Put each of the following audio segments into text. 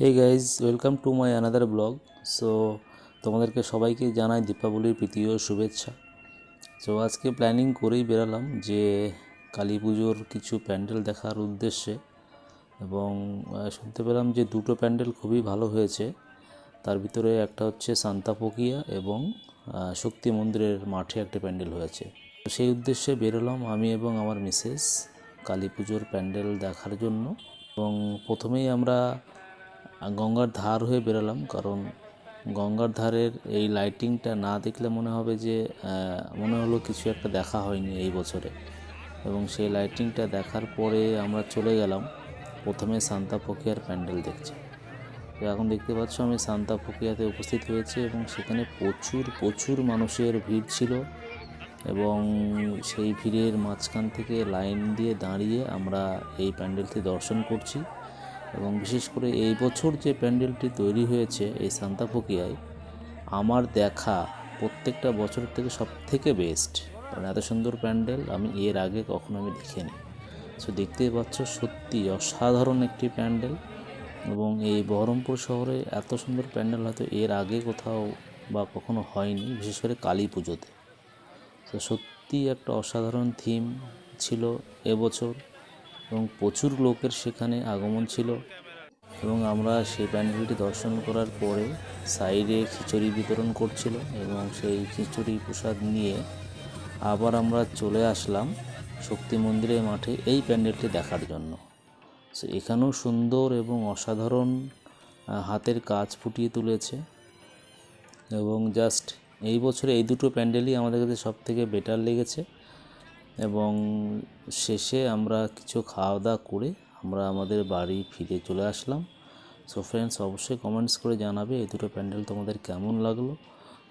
Hey guys welcome to my another blog so তোমাদেরকে সবাইকে জানাই দীপাবলির প্রীতি ও শুভেচ্ছা। সো আজকে প্ল্যানিং করেই বেরালাম যে কালী পুজোর কিছু প্যান্ডেল দেখার উদ্দেশ্যে এবং শুনতে পেলাম যে দুটো প্যান্ডেল খুবই ভালো হয়েছে। তার ভিতরে একটা হচ্ছে সান্তাপকিয়া এবং শক্তি মন্দিরের মাঠে একটা প্যান্ডেল হয়েছে। সেই উদ্দেশ্যে বেরোলাম আমি এবং আমার মিসেস কালী পুজোর প্যান্ডেল দেখার জন্য। এবং প্রথমেই আমরা গঙ্গার ধার হয়ে বেরোলাম, কারণ গঙ্গার ধারের এই লাইটিংটা না দেখলে মনে হবে যে মনে হলো কিছু একটা দেখা হয়নি এই বছরে। এবং সেই লাইটিংটা দেখার পরে আমরা চলে গেলাম প্রথমে সান্তা ফকিয়ার প্যান্ডেল দেখছি তো এখন দেখতে পাচ্ছ আমি সান্তা ফকিয়াতে উপস্থিত হয়েছি এবং সেখানে প্রচুর প্রচুর মানুষের ভিড় ছিল এবং সেই ভিড়ের মাঝখান থেকে লাইন দিয়ে দাঁড়িয়ে আমরা এই প্যান্ডেলটি দর্শন করছি। এবং বিশেষ করে এই বছর যে প্যান্ডেলটি তৈরি হয়েছে এই সান্তাপকিয়ায় আমার দেখা প্রত্যেকটা বছরের থেকে সব থেকে বেস্ট কারণ এত সুন্দর প্যান্ডেল, আমি এর আগে কখনো আমি দেখিনি। সো দেখতেই পাচ্ছ সত্যি অসাধারণ একটি প্যান্ডেল এবং এই বহরমপুর শহরে এত সুন্দর প্যান্ডেল হয়তো এর আগে কোথাও বা কখনো হয়নি, বিশেষ করে কালী পুজোতে। তো সত্যি একটা অসাধারণ থিম ছিল এবছর এবং প্রচুর লোকের সেখানে আগমন ছিল। এবং আমরা সেই প্যান্ডেলটি দর্শন করার পরে সাইডে খিচুড়ি বিতরণ করছিল এবং সেই খিচুড়ি প্রসাদ নিয়ে আবার আমরা চলে আসলাম শক্তি মন্দিরের মাঠে এই প্যান্ডেলটি দেখার জন্য। এখানেও সুন্দর এবং অসাধারণ হাতের কাজ ফুটিয়ে তুলেছে। এবং জাস্ট এই বছরে এই দুটো প্যান্ডেলই আমাদের কাছে সব থেকে বেটার লেগেছে। এবং শেষে আমরা কিছু খাওয়া দাওয়া করে আমরা আমাদের বাড়ি ফিরে চলে আসলাম। সো ফ্রেন্ডস অবশ্যই কমেন্টস করে জানাবে এই দুটো প্যান্ডেল তোমাদের কেমন লাগল।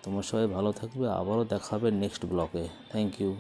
তোমার সবাই ভালো থাকবে। আবারও দেখাবে নেক্সট ব্লগে থ্যাংক ইউ